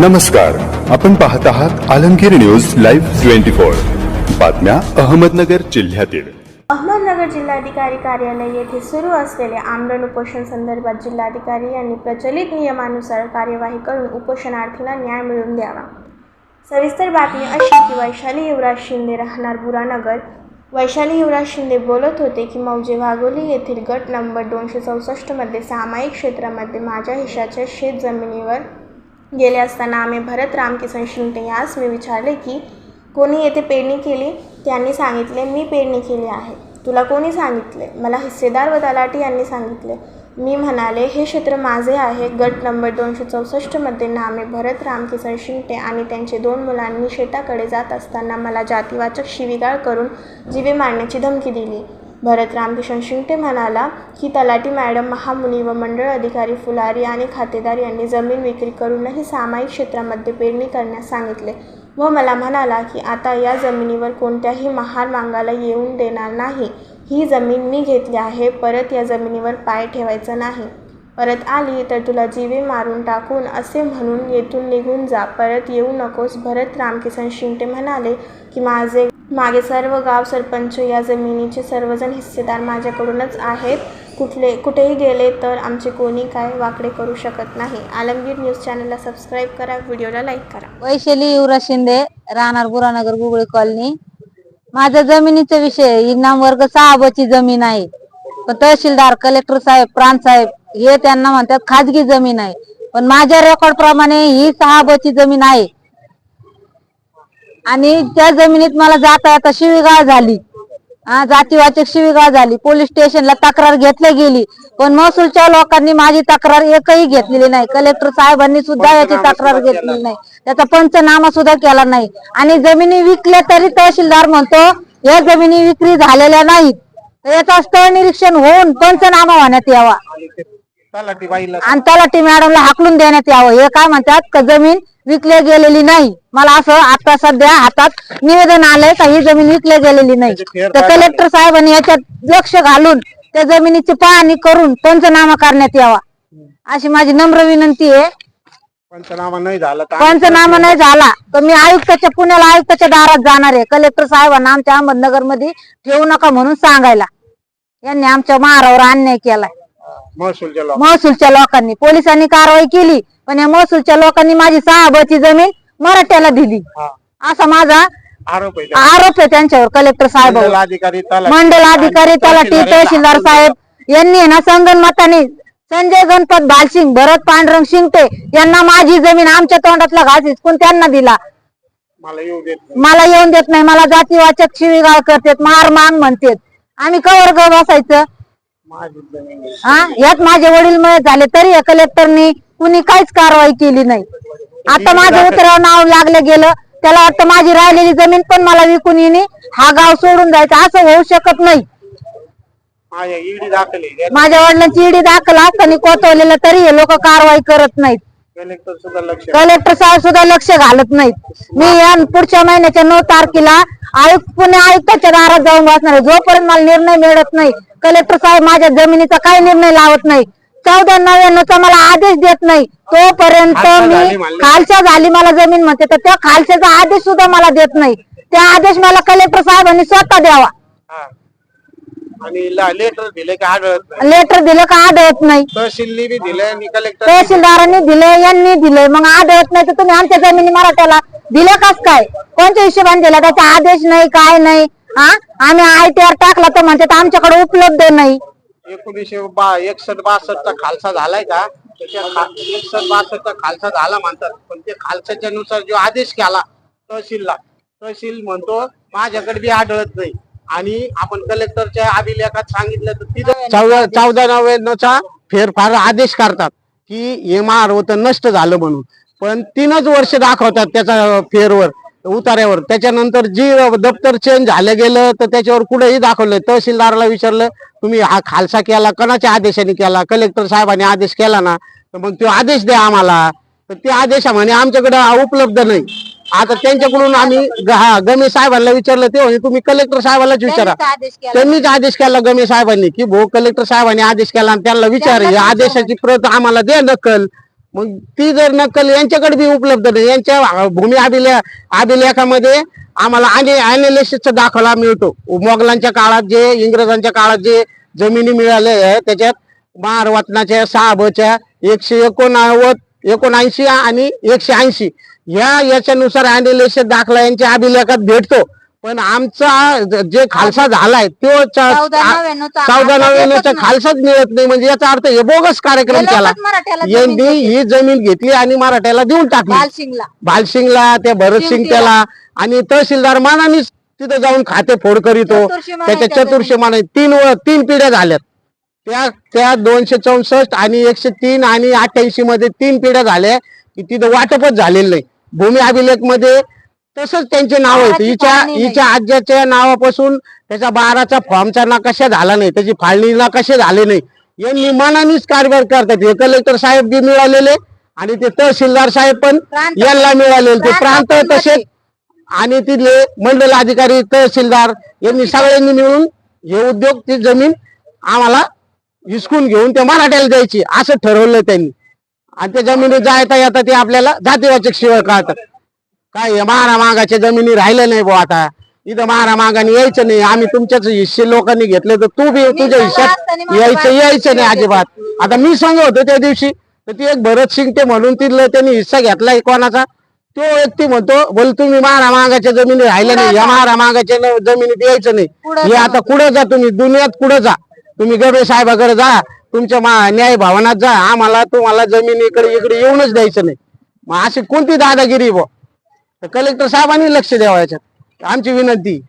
नमस्कार. आपण पाहत आहात Alamgir news live twenty four. बातम्या अहमदनगर जिल्ह्यातील. अहमदनगर जिल्हाधिकारी कार्यालय येथे सुरू असलेल्या आमरण उपोषण संदर्भात जिल्हाधिकारी यांनी प्रचलित नियमानुसार कार्यवाही करून उपोषणार्थींना न्याय मिळवून द्यावा. सविस्तर बातमी अशी की वैशाली युवराज शिंदे राहणार बुरानगर. वैशाली युवराज शिंदे बोलत होते की मौजे वाघोली येथील गट नंबर दोनशे चौसष्टमध्ये सामायिक क्षेत्रामध्ये माझ्या हिशाच्या शेत जमिनीवर गेले असताना आम्ही भरत रामकिसन शिंदे यास मी विचारले की कोणी येथे पेरणी केली? त्यांनी सांगितले मी पेरणी केली आहे. तुला कोणी सांगितले? मला हिस्सेदार व तलाठी यांनी सांगितले. मी म्हणाले हे क्षेत्र माझे आहे. गट नंबर दोनशे चौसष्टमध्ये नामे भरत रामकिसन शिंगटे आणि त्यांचे दोन मुलांनी शेताकडे जात असताना मला जातीवाचक शिवीगाळ करून जीवे मारण्याची धमकी दिली. भरत रामकिशन शिंगटे म्हणाला की तलाठी मॅडम महामुनी व मंडळ अधिकारी फुलारी आणि खातेदार यांनी जमीन विक्री करूनही सामायिक क्षेत्रामध्ये पेरणी करण्यास सांगितले व मला म्हणाला की आता या जमिनीवर कोणत्याही महार मागायला येऊन देणार नाही. ही जमीन मी घेतली आहे परत या जमिनीवर पाय ठेवायचा नाही. परत आली तर तुला जीवे मारून टाकून असे म्हणून येथून निघून जा. परत येऊ नकोस. भरत रामकिसन शिंगटे म्हणाले की माझे मागे सर्व गाव सरपंच या जमिनीचे सर्वजण हिस्सेदार माझ्याकडूनच आहेत. कुठले कुठेही गेले तर आमचे कोणी काय वाकडे करू शकत नाही. आलमगीर न्यूज चॅनलला सबस्क्राईब करा व्हिडिओला लाईक करा. वैशाली युवराज शिंदे राहणार गुरानगर गुगळी कॉलनी. माझ्या जमिनीचा विषय इनाम वर्ग सहा बची जमीन आहे. पण तहसीलदार कलेक्टर साहेब प्रांत साहेब हे त्यांना म्हणतात खाजगी जमीन आहे. पण माझ्या रेकॉर्ड प्रमाणे ही सहा बची जमीन आहे. आणि त्या जमिनीत मला जाता येता शिवीगाळ झाली. हा जातीवाचक शिवीगाळ झाली. पोलीस स्टेशनला तक्रार घेतली गेली. पण महसूलच्या लोकांनी माझी तक्रार एकही घेतलेली नाही. कलेक्टर साहेबांनी सुद्धा याची तक्रार घेतलेली नाही. त्याचा पंचनामा सुद्धा केला नाही. आणि जमिनी विकल्या तरी तहसीलदार म्हणतो या जमिनी विक्री झालेल्या नाहीत. याचा स्थळ निरीक्षण होऊन पंचनामा होण्यात यावा. तलाठी बाईला. आणि तलाठी मॅडमला हाकलून देण्यात यावं. हे काय म्हणतात? का जमीन विकली गेलेली नाही? मला असं आता सध्या हातात निवेदन आलंय का ही जमीन विकली गेलेली नाही? तर कलेक्टर साहेबांनी याच्यात लक्ष घालून त्या जमिनीची पाहणी करून पंचनामा करण्यात यावा. अशी माझी नम्र विनंती आहे. पंचनामा नाही झाला तर आम्ही पंचनामा नाही झाला तर मी आयुक्ताच्या पुण्याला आयुक्ताच्या दारात जाणार आहे. कलेक्टर साहेबांना आमच्या अहमदनगरमध्ये ठेवू नका म्हणून सांगायला. यांनी आमच्या महारावर अन्याय केलाय. महसूलच्या लोक महसूलच्या लोकांनी. पोलिसांनी कारवाई केली पण या महसूलच्या लोकांनी माझी सहा बची जमीन मराठ्याला दिली. असा माझा आरोप आहे. आरोप आहे त्यांच्यावर कलेक्टर साहेब. अधिकारी तलाठी. मंडल अधिकारी तलाठी तहसीलदार साहेब. यांनी ना संगनमताने संजय गणपत भालसिंग भरत पांडुरंग शिंगटे यांना माझी जमीन आमच्या तोंडातला घास हिसकून त्यांना दिला. मला येऊ देत नाही. मला येऊन देत नाही. मला जातीवाचक शिवीगाळ करतात मार मान म्हणतात. आम्ही कवर ग बसायचं. हा? यात माझे वडील मयत झाले तरी या कलेक्टरनी कुणी काहीच कारवाई केली नाही. आता माझं उतराव नाव लागलं गेलं त्याला वाटतं माझी राहिलेली जमीन पण मला विकून येणे हा गाव सोडून जायचा असं होऊ शकत नाही. माझ्या वडिलांची ईडी दाखल असताना कोतवलेलं तरी हे लोक कारवाई करत नाहीत. कलेक्टर सुद्धा लक्ष कलेक्टर साहेब सुद्धा लक्ष घालत नाहीत. मी या पुढच्या महिन्याच्या नऊ तारखेला आयुक्त पुणे आयुक्ताच्या दारात जाऊन बसणार आहे. जोपर्यंत मला निर्णय मिळत नाही कलेक्टर साहेब माझ्या जमिनीचा काही निर्णय लावत नाही. चौदा नव्याण्णवचा मला आदेश देत नाही. तोपर्यंत मी. खालच्या झाली मला जमीन म्हणते. तर त्या खालच्याचा आदेश सुद्धा मला देत नाही. त्या आदेश मला कलेक्टर साहेबांनी स्वतः द्यावा. आणि लेटर दिले की आढळत नाही? लेटर दिलं का आढळत नाही? तहसीलनी बी दिले आणि कलेक्टर तहसीलदारांनी दिले यांनी दिले मग आढळत नाही तर तुम्ही आमच्या जमिनी मराठ्याला दिले कस काय? कोणत्या हिशोबाने दिला? त्याचा आदेश नाही काय नाही? हा आम्ही आय टी आर टाकला तर म्हणतात आमच्याकडे उपलब्ध नाही. एकोणीसशे बा एकसष्ट बासष्टचा खालसा झालाय का? तर त्या खा- एकसष्ट बासष्टचा खालसा झाला म्हणतात. पण ते खालसाच्या नुसार जो आदेश केला तहसीलला तहसील म्हणतो माझ्याकडे बी आढळत नाही. आणि आपण कलेक्टरच्या अभिलेखात सांगितलं तर तिथं चौदा चौदा नव्याण्णवचा फेरफार आदेश करतात की एमआर होत होतं नष्ट झालं म्हणून. पण तीनच वर्ष दाखवतात त्याचा फेरवर उतार्यावर. त्याच्यानंतर जी दप्तर चेंज झालं गेलं तर त्याच्यावर कुठेही दाखवलं. तहसीलदाराला विचारलं तुम्ही हा खालसा केला कोणाच्या आदेशाने केला? कलेक्टर साहेबांनी आदेश केला ना? तर मग तो आदेश द्या आम्हाला. तर ते आदेश म्हणे आमच्याकडे उपलब्ध नाही. आता त्यांच्याकडून आम्ही ग- हा गमे साहेबांना विचारलं ते म्हणे तुम्ही कलेक्टर साहेबांनाच विचारा. त्यांनीच आदेश केला. त्यांनीच आदेश केला गमे साहेबांनी की भो कलेक्टर साहेबांनी आदेश केला आणि त्यांना विचार या आदेशाची प्रत आम्हाला दे नकल. मग ती जर नक्कल यांच्याकडे बी उपलब्ध नाही यांच्या भूमी अभिले अभिलेखामध्ये आम्हाला आणि अनालिसिसचा दाखला मिळतो. मोगलांच्या काळात जे इंग्रजांच्या काळात जे जमिनी मिळाले आहे त्याच्यात महारवतनाच्या सहा बच्या एकशे एकोणावद एकोणऐंशी आणि एकशे ऐंशी. ह्या याच्यानुसार अनालिसिस दाखला यांच्या अभिलेखात भेटतो. पण आमचा ज- खालसा झालाय तो चौदा नव्याण्णवचा. खालसाच मिळत नाही. म्हणजे याचा अर्थ हे बोगस कार्यक्रम केला. यांनी. ही जमीन घेतली आणि मराठ्याला देऊन टाकली. बालसिंगला भालसिंगला त्या भरतसिंग. त्याला आणि तहसीलदार मानानेच तिथे जाऊन खाते फोड करीतो त्याच्या चतुर्शी माने तीन व तीन पिढ्या झाल्यात. त्या त्या दोनशे चौसष्ट आणि एकशे तीन आणि अठ्ठ्याऐंशी मध्ये तीन पिढ्या झाल्या की तिथं वाटपच झालेलं नाही. भूमी अभिलेखमध्ये तसंच त्यांचे नाव आहेत बाराची हिच्या. हिच्या आज्याच्या नावापासून त्याच्या बाराचा फॉर्मचा नकाशा झाला नाही. त्याची फाळणी नकाशे झाले नाही. यांनी मनानेच कारभार करतात. हे कलेक्टर साहेब बी मिळालेले आणि ते तहसीलदार साहेब पण यांना मिळालेले. ते प्रांत तसेच आणि तिथले मंडल अधिकारी तहसीलदार यांनी सगळ्यांनी मिळून हे उद्योग ती जमीन आम्हाला हिसकून घेऊन ते मराठ्याला द्यायची. असं ठरवलं त्यांनी. आणि त्या जमिनी जायता येता ते आपल्याला जातीवाचक शिवाय कळतात. काय मारा मागाच्या जमिनी राहिल्या नाही बुवा आता. इथं मारा मागाने यायचं नाही. आम्ही तुमच्याच हिस्से लोकांनी घेतले तर तू बी तुझ्या माझ्या यायचं यायचं नाही अजिबात. आता मी सांगत होतो त्या दिवशी तर ती एक भरत सिंग ते म्हणून तिथलं त्यांनी हिस्सा घेतलाय कोणाचा. तो व्यक्ती म्हणतो बोल तुम्ही मारा मागाच्या जमिनी राहिल्या नाही. या मारा मागाच्या जमिनीत यायचं नाही. हे आता कुठं जा तुम्ही? दुनियात कुठं जा? तुम्ही गबे साहेबाकडे जा तुमच्या न्याय भावनात जा आम्हाला तुम्हाला जमीन इकडे इकडे येऊनच द्यायचं नाही. मग अशी कोणती दादागिरी बुवा? कलेक्टर साहेबांनी लक्ष द्यावं याच्यात. आमची विनंती.